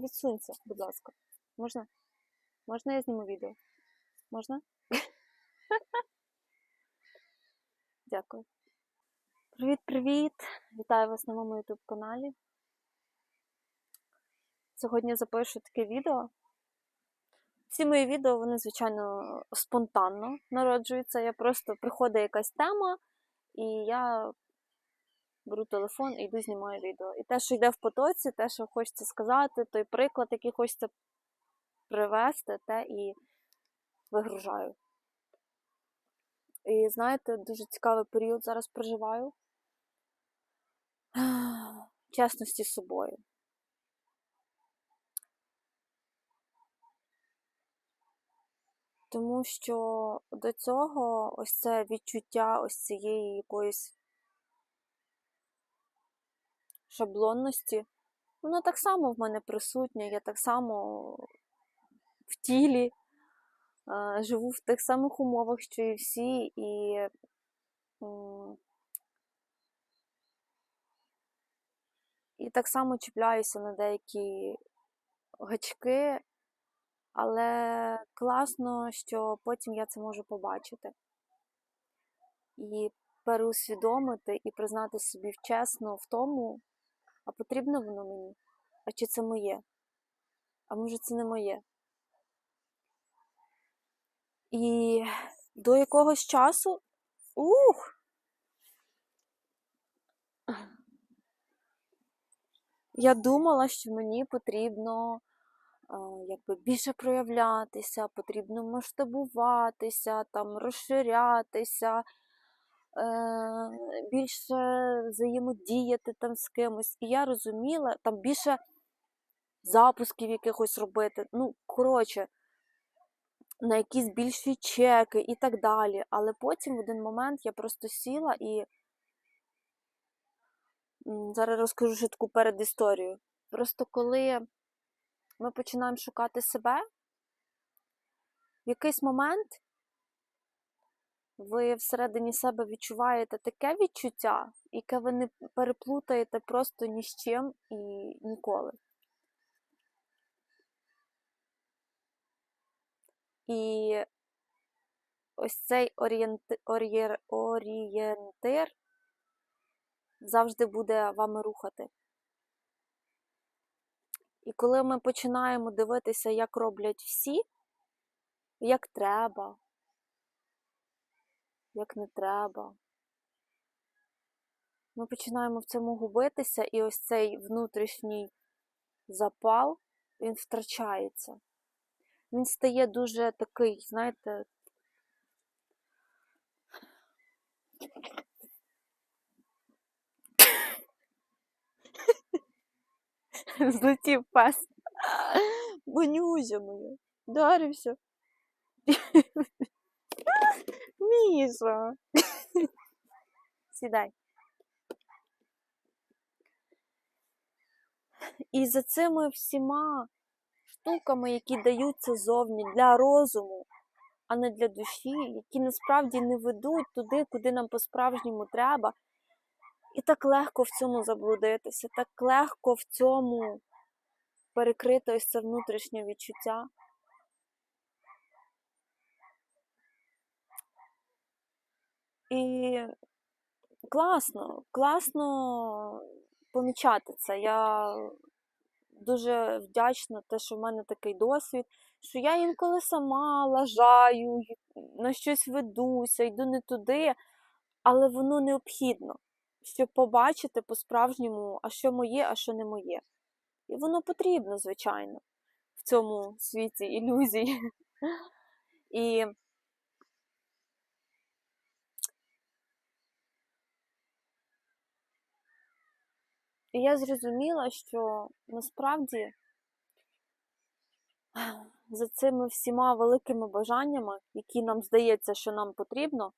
Відсунься, будь ласка. Можна? Можна я зніму відео? Можна? Дякую. Привіт-привіт! Вітаю вас на моєму YouTube каналі. Сьогодні запишу таке відео. Всі мої відео, вони, звичайно, спонтанно народжуються. Я просто приходить якась тема, і я беру телефон і йду знімаю відео. І те, що йде в потоці, те, що хочеться сказати, той приклад, який хочеться привести, те і вигружаю. І знаєте, дуже цікавий період зараз проживаю. Чесності з собою. Тому що до цього ось це відчуття ось цієї якоїсь шаблонності, воно так само в мене присутнє, я так само в тілі, е, живу в тих самих умовах, що і всі, і і так само чіпляюся на деякі гачки, але класно, що потім я це можу побачити. І переусвідомити і признати собі чесно в тому, а потрібно воно мені? А чи це моє? А може це не моє? І до якогось часу. Ух! Я думала, що мені потрібно якби більше проявлятися, потрібно масштабуватися, там, розширятися, більше взаємодіяти там з кимось. І я розуміла, там більше запусків якихось робити. Ну, коротше, на якісь більші чеки і так далі. Але потім в один момент я просто сіла і зараз розкажу ще таку передісторію. Просто коли ми починаємо шукати себе, в якийсь момент ви всередині себе відчуваєте таке відчуття, яке ви не переплутаєте просто ні з чим і ніколи. І ось цей орієнти... орієр... орієнтир завжди буде вами рухати. І коли ми починаємо дивитися, як роблять всі, як треба, як не треба, ми починаємо в цьому губитися, і ось цей внутрішній запал, він втрачається. Він стає дуже такий, знаєте, злетів пес. Бонюзя моя. Дарився. Міша. Сідай. І за цими всіма штуками, які даються зовні для розуму, а не для душі, які насправді не ведуть туди, куди нам по-справжньому треба. І так легко в цьому заблудитися, так легко в цьому перекрити ось це внутрішнє відчуття. І класно, класно помічати це. Я дуже вдячна, те, що в мене такий досвід, що я інколи сама лажаю, на щось ведуся, йду не туди, але воно необхідно, щоб побачити по-справжньому, а що моє, а що не моє. І воно потрібно, звичайно, в цьому світі ілюзій. І І я зрозуміла, що насправді за цими всіма великими бажаннями, які нам здається, що нам потрібно,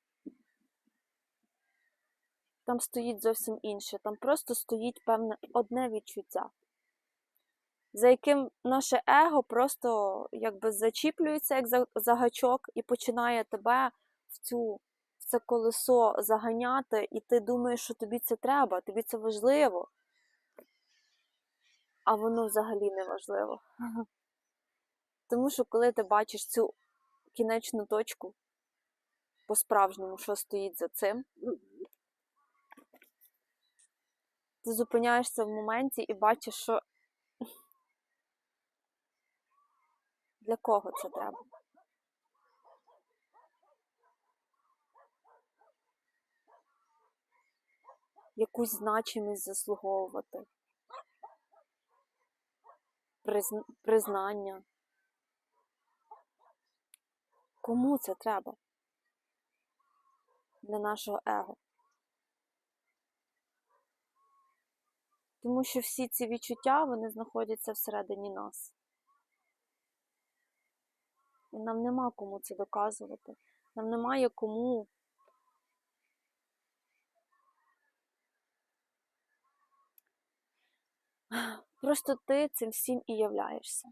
там стоїть зовсім інше. Там просто стоїть певне одне відчуття, за яким наше его просто якби зачіплюється, як за, гачок, і починає тебе в цю це колесо заганяти, і ти думаєш, що тобі це треба, тобі це важливо. А воно взагалі не важливо. Тому що коли ти бачиш цю кінечну точку по-справжньому, що стоїть за цим, ти зупиняєшся в моменті і бачиш, що для кого це треба. Якусь значимість заслуговувати, признання. Кому це треба? Для нашого его. Тому що всі ці відчуття, вони знаходяться всередині нас. І нам нема кому це доказувати. Нам немає кому Просто ти цим всім і являєшся.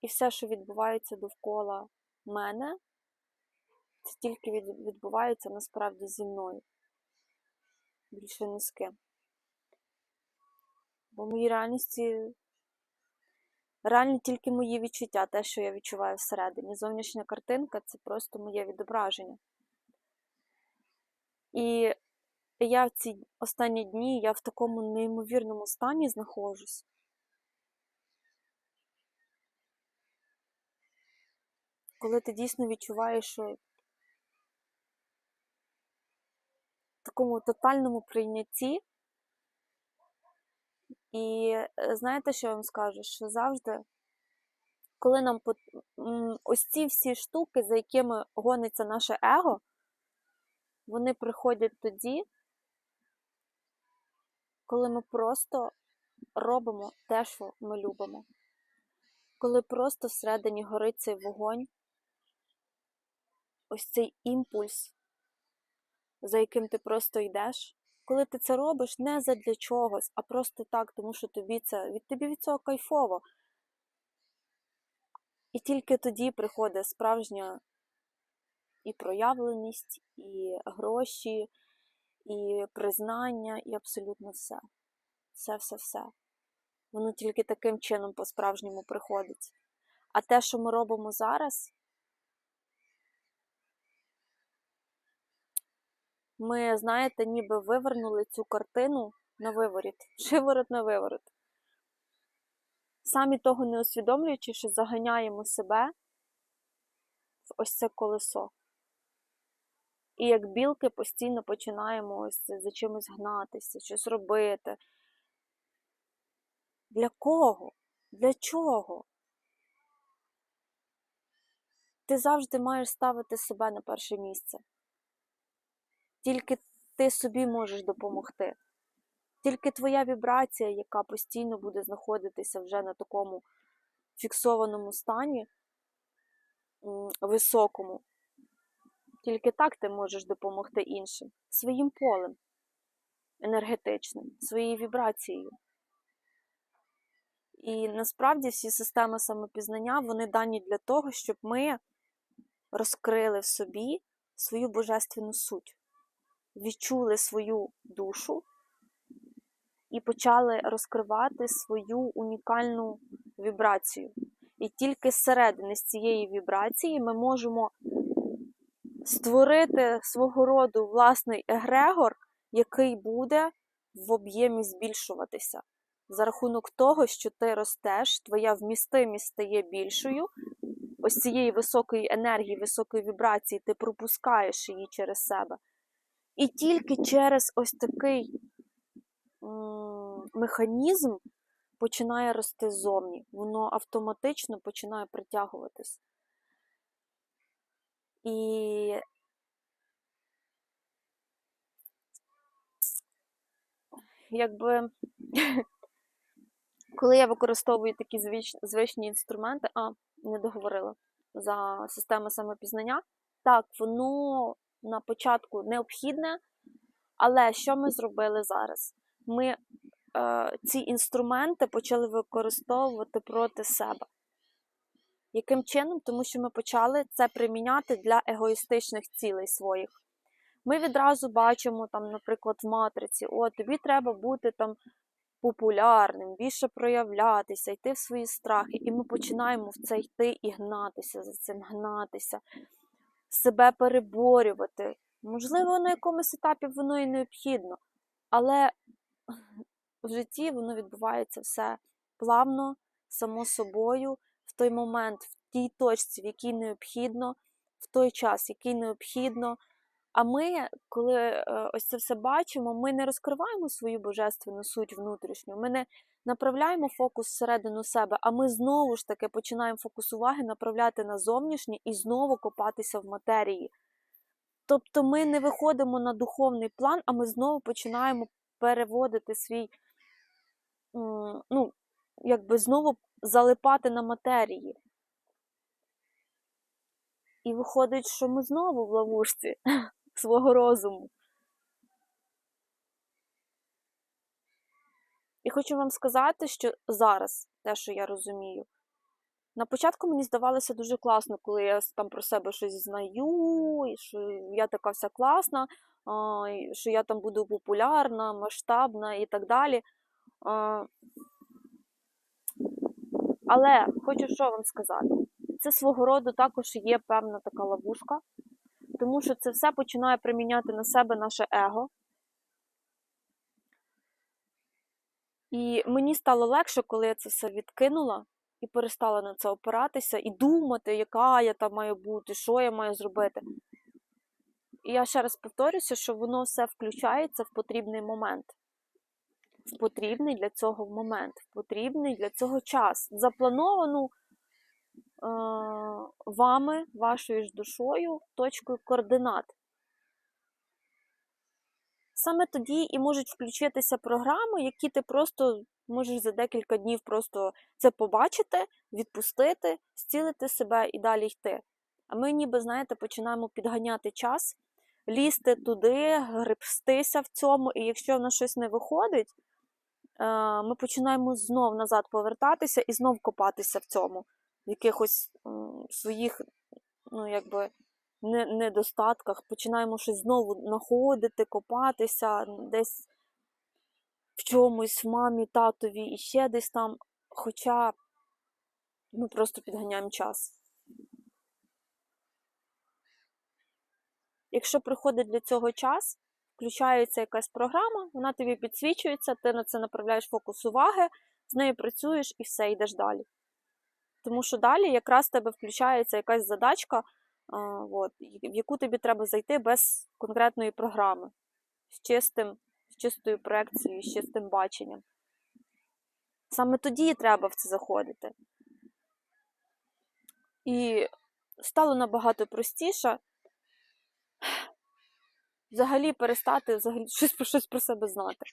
І все, що відбувається довкола мене, це тільки відбувається насправді зі мною. Більше ні з ким. Бо в моїй реальності реальні тільки мої відчуття, те, що я відчуваю всередині. Зовнішня картинка це просто моє відображення. І я в ці останні дні я в такому неймовірному стані знаходжусь. Коли ти дійсно відчуваєш, що в такому тотальному прийнятті. І е, знаєте, що я вам скажу? Що завжди, коли нам пот- ось ці всі штуки, за якими гониться наше его, вони приходять тоді, коли ми просто робимо те, що ми любимо. Коли просто всередині горить цей вогонь, ось цей імпульс, за яким ти просто йдеш. Коли ти це робиш не задля чогось, а просто так, тому що тобі це від тобі від цього кайфово. І тільки тоді приходить справжня і проявленість, і гроші, і признання, і абсолютно все. Все, все, все. Воно тільки таким чином по-справжньому приходить. А те, що ми робимо зараз, ми, знаєте, ніби вивернули цю картину на виворіт, шиворот на виворот. Самі того не усвідомлюючи, що заганяємо себе в ось це колесо. І як білки постійно починаємо ось за чимось гнатися, щось робити. Для кого? Для чого? Ти завжди маєш ставити себе на перше місце. Тільки ти собі можеш допомогти. Тільки твоя вібрація, яка постійно буде знаходитися вже на такому фіксованому стані, високому, тільки так ти можеш допомогти іншим своїм полем енергетичним, своєю вібрацією. І насправді всі системи самопізнання вони дані для того, щоб ми розкрили в собі свою божественну суть, відчули свою душу і почали розкривати свою унікальну вібрацію. І тільки зсередини з цієї вібрації ми можемо створити свого роду власний егрегор, який буде в об'ємі збільшуватися. За рахунок того, що ти ростеш, твоя вмістимість стає більшою, ось цієї високої енергії, високої вібрації, ти пропускаєш її через себе. І тільки через ось такий механізм починає рости ззовні. Воно автоматично починає притягуватись. І якби коли я використовую такі звич, звичні інструменти, а, не договорила за систему самопізнання, так, воно на початку необхідне, але що ми зробили зараз? Ми е, ці інструменти почали використовувати проти себе. Яким чином? Тому що ми почали це приміняти для егоїстичних цілей своїх. Ми відразу бачимо, там, наприклад, в матриці, о, тобі треба бути там популярним, більше проявлятися, йти в свої страхи. І ми починаємо в це йти і гнатися за цим, гнатися, себе переборювати. Можливо, на якомусь етапі воно і необхідно, але в житті воно відбувається все плавно, само собою, в той момент, в тій точці, в якій необхідно, в той час, який необхідно. А ми, коли е, ось це все бачимо, ми не розкриваємо свою божественну суть внутрішню, ми не направляємо фокус всередину себе, а ми знову ж таки починаємо фокус уваги направляти на зовнішнє і знову копатися в матерії. Тобто ми не виходимо на духовний план, а ми знову починаємо переводити свій, ну, якби знову залипати на матерії. І виходить, що ми знову в ловушці свого розуму. І хочу вам сказати, що зараз, те, що я розумію, на початку мені здавалося дуже класно, коли я там про себе щось знаю, і що я така вся класна, що я там буду популярна, масштабна і так далі. Але хочу що вам сказати. Це свого роду також є певна така ловушка, тому що це все починає приміняти на себе наше его. І мені стало легше, коли я це все відкинула і перестала на це опиратися, і думати, яка я там маю бути, що я маю зробити. І я ще раз повторюся, що воно все включається в потрібний момент. В потрібний для цього момент, в потрібний для цього час. Заплановану е- вами, вашою ж душою, точкою координат. Саме тоді і можуть включитися програми, які ти просто можеш за декілька днів просто це побачити, відпустити, зцілити себе і далі йти. А ми, ніби, знаєте, починаємо підганяти час, лізти туди, гребстися в цьому, і якщо в нас щось не виходить, ми починаємо знов назад повертатися і знов копатися в цьому, в якихось своїх, ну, якби недостатках, починаємо щось знову знаходити, копатися, десь в чомусь, в мамі, татові і ще десь там. Хоча ми просто підганяємо час. Якщо приходить для цього час, включається якась програма, вона тобі підсвічується, ти на це направляєш фокус уваги, з нею працюєш і все, йдеш далі. Тому що далі якраз в тебе включається якась задачка, от, в яку тобі треба зайти без конкретної програми, з чистим, з чистою проекцією, з чистим баченням. Саме тоді треба в це заходити. І стало набагато простіше взагалі перестати взагалі щось про щось про себе знати.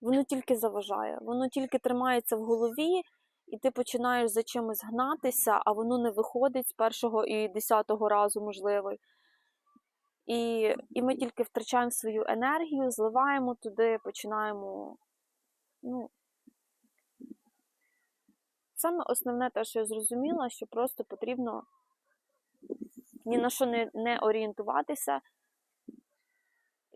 Воно тільки заважає, воно тільки тримається в голові, і ти починаєш за чимось гнатися, а воно не виходить з першого і десятого разу, можливо. І і ми тільки втрачаємо свою енергію, зливаємо туди, починаємо. ну, Саме основне те, що я зрозуміла, що просто потрібно ні на що не, не орієнтуватися.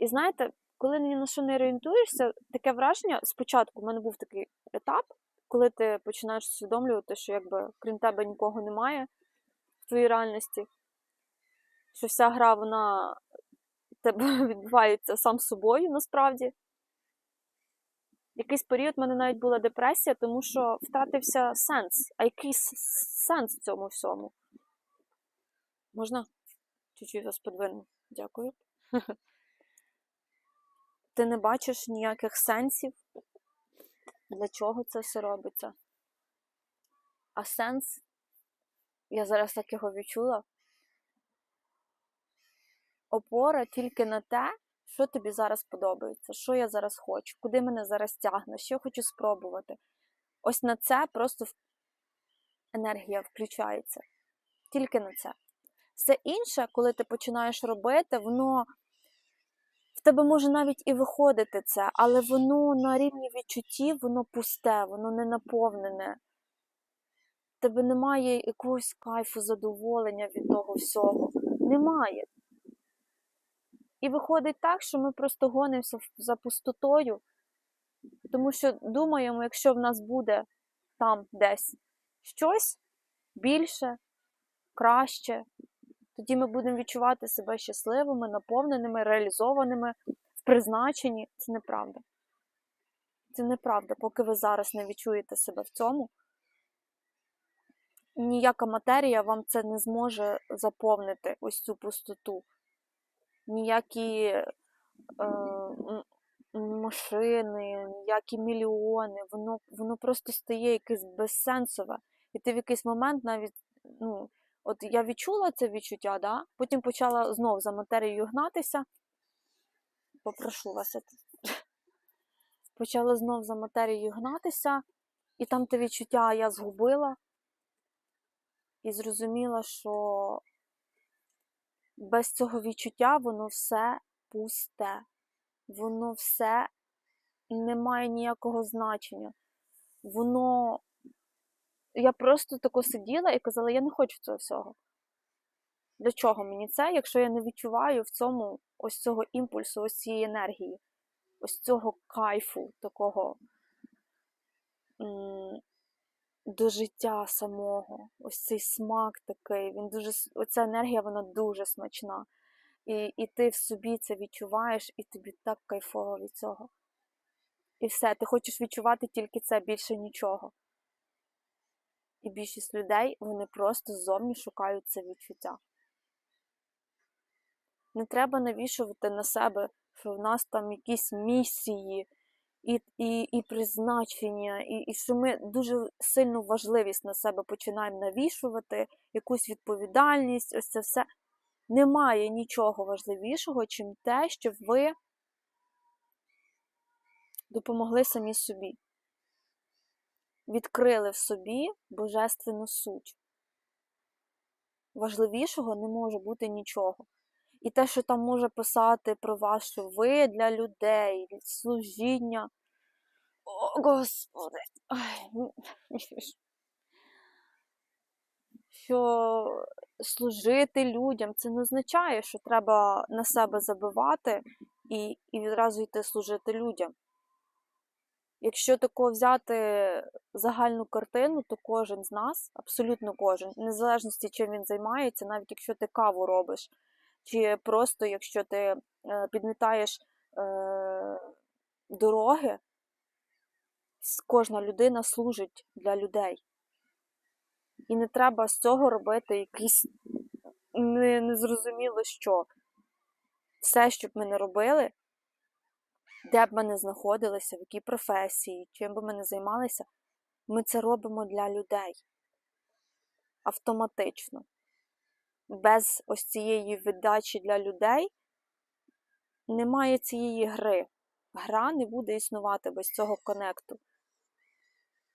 І знаєте, коли ні на що не орієнтуєшся, таке враження, спочатку в мене був такий етап, коли ти починаєш усвідомлювати, що якби крім тебе нікого немає в твоїй реальності, що вся гра, вона тебе відбувається сам собою насправді. Якийсь період в мене навіть була депресія, тому що втратився сенс. А який сенс в цьому всьому? Можна? Чуть-чуть вас подвину. Дякую. Ти не бачиш ніяких сенсів, для чого це все робиться. А сенс, я зараз так його відчула, опора тільки на те, що тобі зараз подобається, що я зараз хочу, куди мене зараз тягне, що я хочу спробувати. Ось на це просто енергія включається. Тільки на це. Все інше, коли ти починаєш робити, воно в тебе може навіть і виходити це, але воно на рівні відчуттів, воно пусте, воно не наповнене. В тебе немає якогось кайфу, задоволення від того всього. Немає. І виходить так, що ми просто гонимося за пустотою, Тому що думаємо, якщо в нас буде там десь щось більше, краще, тоді ми будемо відчувати себе щасливими, наповненими, реалізованими, в призначенні. Це неправда. Це неправда, поки ви зараз не відчуєте себе в цьому. Ніяка матерія вам це не зможе заповнити ось цю пустоту. Ніякі е, машини, ніякі мільйони, воно, воно просто стає якесь безсенсове. І ти в якийсь момент навіть, ну, от я відчула це відчуття, да? потім почала знов за матерією гнатися. Попрошу вас. Почала знов за матерією гнатися, і там те відчуття я згубила і зрозуміла, що без цього відчуття воно все пусте, воно все не має ніякого значення. Воно. Я просто тако сиділа і казала, я не хочу цього всього. Для чого мені це, якщо я не відчуваю в цьому ось цього імпульсу, ось цієї енергії, ось цього кайфу, такого до життя самого, ось цей смак такий, він дуже, оця енергія, вона дуже смачна. І, і ти в собі це відчуваєш, і тобі так кайфово від цього. І все, ти хочеш відчувати тільки це, більше нічого. І більшість людей, вони просто ззовні шукають це відчуття. Не треба навішувати на себе, що в нас там якісь місії і, і, і призначення, і, і що ми дуже сильну важливість на себе починаємо навішувати, якусь відповідальність, ось це все. Немає нічого важливішого, чим те, щоб ви допомогли самі собі. Відкрили в собі божественну суть. Важливішого не може бути нічого. І те, що там може писати про що ви для людей, служіння. О, Господи. Що служити людям, це не означає, що треба на себе забивати і, і відразу йти служити людям. Якщо тако взяти загальну картину, то кожен з нас, абсолютно кожен, незалежності чим він займається, навіть якщо ти каву робиш, чи просто якщо ти е, підмітаєш е, дороги, кожна людина служить для людей. І не треба з цього робити якийсь не, незрозуміло що. Все, що б ми не робили, де б ми не знаходилися, в якій професії, чим би ми не займалися, ми це робимо для людей автоматично. Без ось цієї віддачі для людей немає цієї гри. Гра не буде існувати без цього конекту.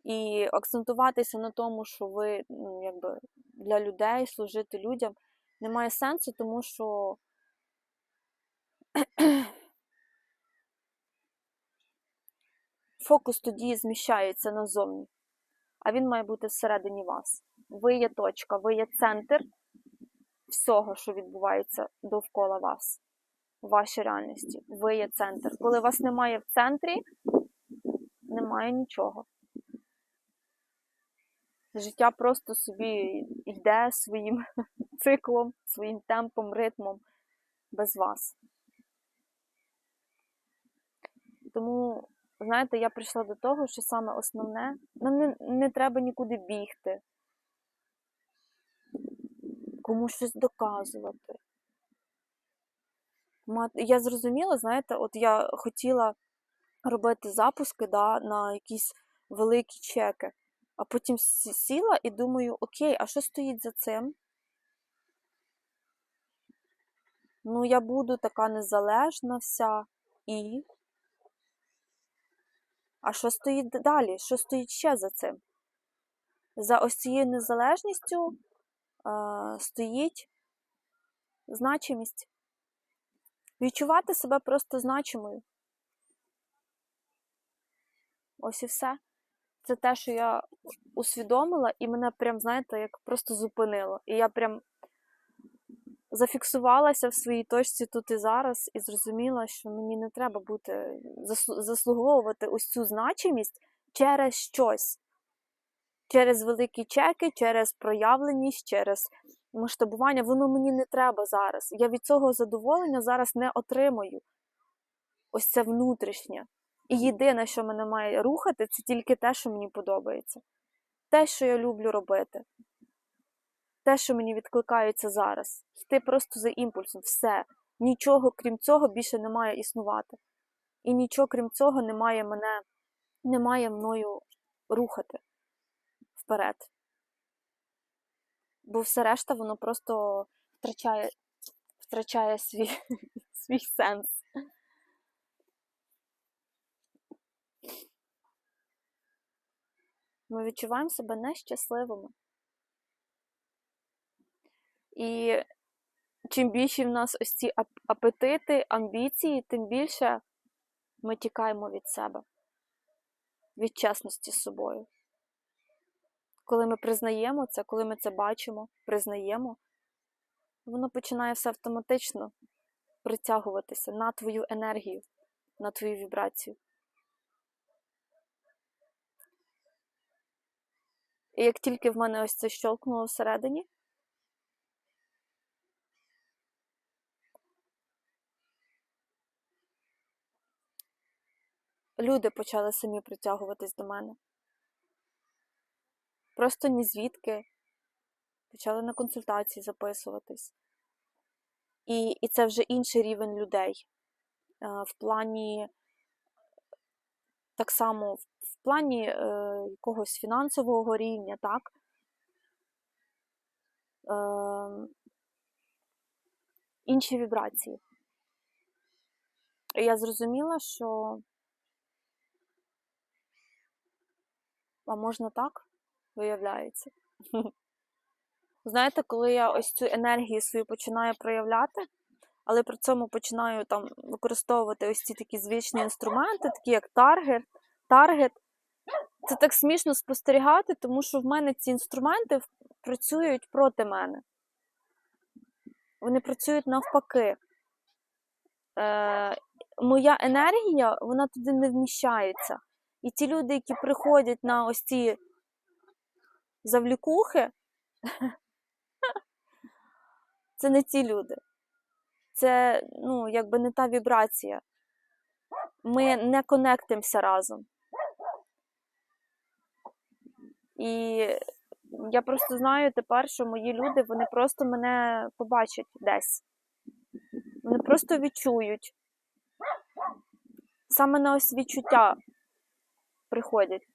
І акцентуватися на тому, що ви ну, якби, для людей, служити людям, немає сенсу, тому що фокус тоді зміщається назовні, а він має бути всередині вас. Ви є точка, ви є центр всього, що відбувається довкола вас, в вашій реальності. Ви є центр. Коли вас немає в центрі, немає нічого. Життя просто собі йде своїм циклом, своїм темпом, ритмом без вас. Тому, знаєте, я прийшла до того, що саме основне, нам не, не треба нікуди бігти, комусь щось доказувати. Я зрозуміла, знаєте, от я хотіла робити запуски да, на якісь великі чеки, а потім сіла і думаю, окей, а що стоїть за цим? Ну, я буду така незалежна вся і. А що стоїть далі? Що стоїть ще за цим? За ось цією незалежністю е, стоїть значимість. Відчувати себе просто значимою. Ось і все. Це те, що я усвідомила, і мене прям, знаєте, як просто зупинило. І я прям зафіксувалася в своїй точці тут і зараз, і зрозуміла, що мені не треба бути заслуговувати ось цю значимість через щось. Через великі чеки, через проявленість, через масштабування. Воно мені не треба зараз. Я від цього задоволення зараз не отримую. Ось це внутрішнє. І єдине, що мене має рухати, це тільки те, що мені подобається. Те, що я люблю робити. Те, що мені відкликається зараз. Йти просто за імпульсом. Все. Нічого, крім цього, більше не має існувати. І нічого, крім цього, не має мене, не має мною рухати вперед. Бо все решта, воно просто втрачає, втрачає свій, свій сенс. Ми відчуваємо себе нещасливими. І чим більше в нас ось ці апетити, амбіції, тим більше ми тікаємо від себе, від чесності з собою. Коли ми признаємо це, коли ми це бачимо, признаємо, воно починає все автоматично притягуватися на твою енергію, на твою вібрацію. І як тільки в мене ось це щолкнуло всередині, люди почали самі притягуватись до мене. Просто ні звідки почали на консультації записуватись. І, і це вже інший рівень людей. Е, В плані так само в плані е, якогось фінансового рівня, так? Е, інші вібрації. Я зрозуміла, що а можна так, виявляється. Знаєте, коли я ось цю енергію свою починаю проявляти, але при цьому починаю там використовувати ось ці такі звичні інструменти, такі як таргет, таргет. Це так смішно спостерігати, тому що в мене ці інструменти працюють проти мене. Вони працюють навпаки. Е, моя енергія, вона туди не вміщається. І ті люди, які приходять на ось ці завлікухи, це не ті люди. Це, ну, якби не та вібрація. Ми не конектимося разом. І я просто знаю тепер, що мої люди, вони просто мене побачать десь. Вони просто відчують. Саме на ось відчуття приходять.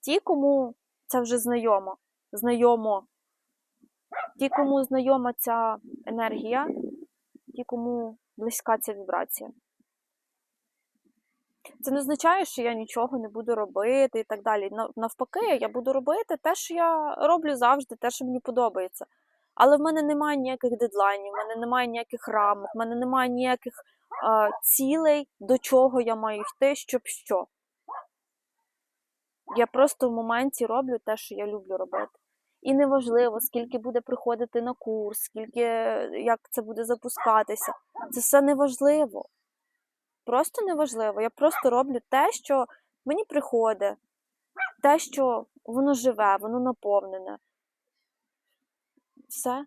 Ті, кому це вже знайомо, знайомо. Ті, кому знайома ця енергія, ті, кому близька ця вібрація. Це не означає, що я нічого не буду робити і так далі. Навпаки, я буду робити те, що я роблю завжди, те, що мені подобається. Але в мене немає ніяких дедлайнів, в мене немає ніяких рамок, в мене немає ніяких а, цілей, до чого я маю йти, щоб що. Я просто в моменті роблю те, що я люблю робити. І неважливо, скільки буде приходити на курс, скільки як це буде запускатися. Це все неважливо. Просто неважливо. Я просто роблю те, що мені приходить, те, що воно живе, воно наповнене. Все.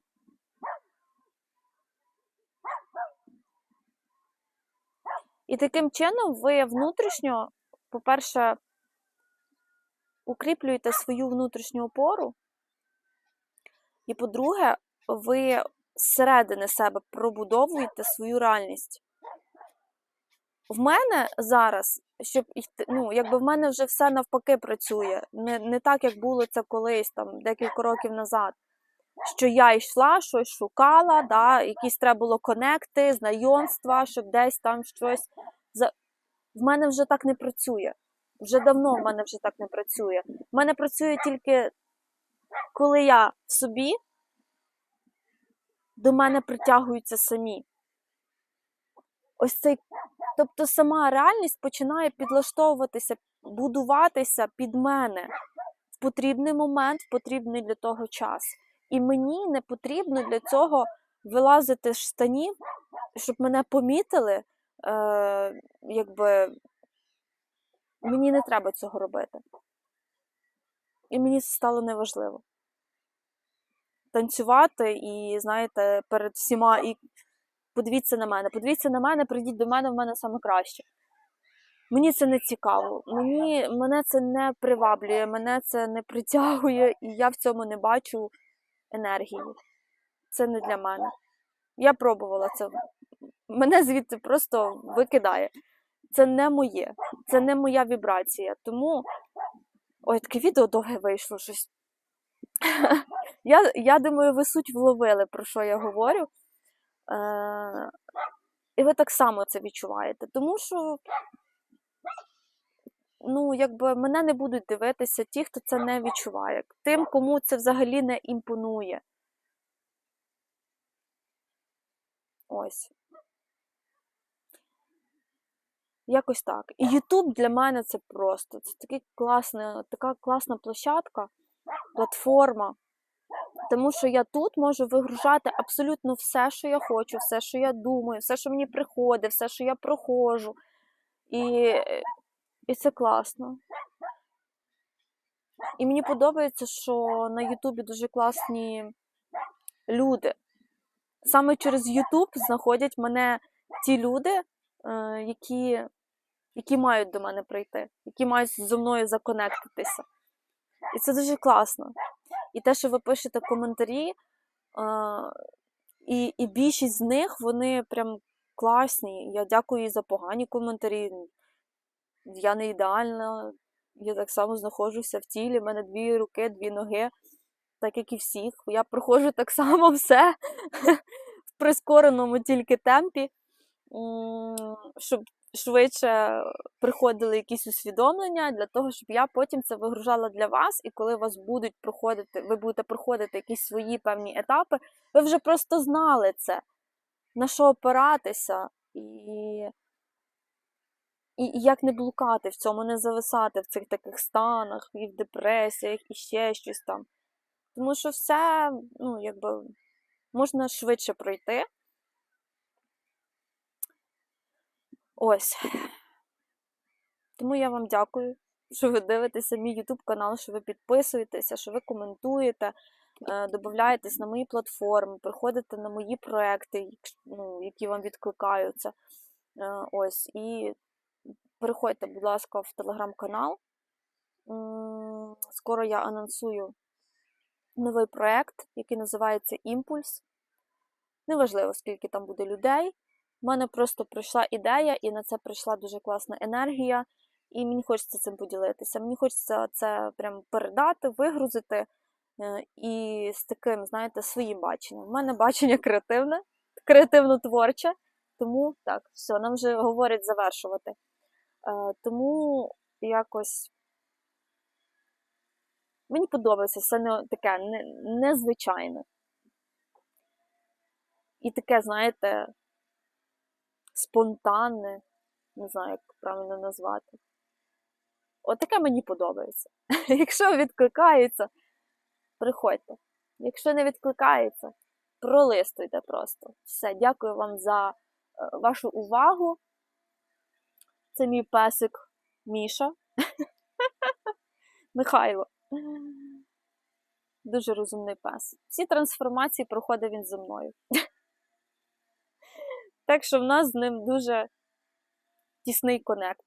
І таким чином ви внутрішньо, по-перше, укріплюєте свою внутрішню опору. І по-друге, ви зсередини себе пробудовуєте свою реальність. В мене зараз, щоб ну, якби в мене вже все навпаки працює. Не, не так, як було це колись, там, декілька років назад. Що я йшла, щось шукала, да, якісь треба було конекти, знайомства, щоб десь там щось. В мене вже так не працює. Вже давно в мене вже так не працює. В мене працює тільки коли я в собі, до мене притягуються самі. Ось цей, тобто сама реальність починає підлаштовуватися, будуватися під мене в потрібний момент, в потрібний для того час. І мені не потрібно для цього вилазити з штанів, щоб мене помітили, е, якби мені не треба цього робити. І мені це стало неважливо. Танцювати і, знаєте, перед всіма і подивіться на мене, подивіться на мене, прийдіть до мене, в мене саме краще. Мені це не цікаво, мені, мене це не приваблює, мене це не притягує, і я в цьому не бачу енергії. Це не для мене. Я пробувала це. Мене звідти просто викидає. Це не моє, це не моя вібрація. Тому. Ой, таке відео довге вийшло щось. Я, я думаю, ви суть вловили, про що я говорю. Е, і ви так само це відчуваєте. Тому що, ну, якби мене не будуть дивитися ті, хто це не відчуває. Тим, кому це взагалі не імпонує. Ось. Якось так. І YouTube для мене це просто. Це такий класна, така класна площадка, платформа. Тому що я тут можу вигружати абсолютно все, що я хочу, все, що я думаю, все, що мені приходить, все, що я проходжу. І, і це класно. І мені подобається, що на Ютубі дуже класні люди. Саме через Ютуб знаходять мене ті люди, е, які, які мають до мене прийти, які мають зі мною законектитися. І це дуже класно. І те, що ви пишете коментарі, е, і, і більшість з них вони прям класні. Я дякую за погані коментарі. Я не ідеальна, я так само знаходжуся в тілі, в мене дві руки, дві ноги, так як і всіх. Я проходжу так само все в прискореному тільки темпі, щоб швидше приходили якісь усвідомлення для того, щоб я потім це вигружала для вас, і коли вас будуть проходити, ви будете проходити якісь свої певні етапи, ви вже просто знали це, на що опиратися, і, і, і як не блукати в цьому, не зависати в цих таких станах, і в депресіях, і ще щось там. Тому що все, ну, якби, можна швидше пройти. Ось. Тому я вам дякую, що ви дивитеся мій YouTube канал, що ви підписуєтеся, що ви коментуєте, е, додаєтесь на мої платформи, приходите на мої проекти, ну, які вам відкликаються. Е, Ось. І переходьте, будь ласка, в телеграм-канал. Скоро я анонсую новий проект, який називається Імпульс. Неважливо, скільки там буде людей. У мене просто прийшла ідея, і на це прийшла дуже класна енергія, і мені хочеться цим поділитися. Мені хочеться це прям передати, вигрузити е, і з таким, знаєте, своїм баченням. У мене бачення креативне, креативно-творче, тому так, все, нам вже говорять завершувати. Е, Тому якось мені подобається все не таке не, незвичайне. І таке, знаєте, спонтанне, не знаю, як правильно назвати. Отаке мені подобається. Якщо відкликається, приходьте. Якщо не відкликається, пролистуйте просто. Все, дякую вам за е, вашу увагу. Це мій песик Міша. Михайло. Дуже розумний пес. Всі трансформації проходить він зі мною. Так що в нас з ним дуже тісний конект.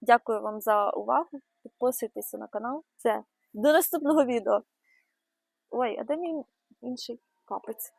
Дякую вам за увагу. Підписуйтеся на канал. Все. До наступного відео. Ой, а де мій інший капець?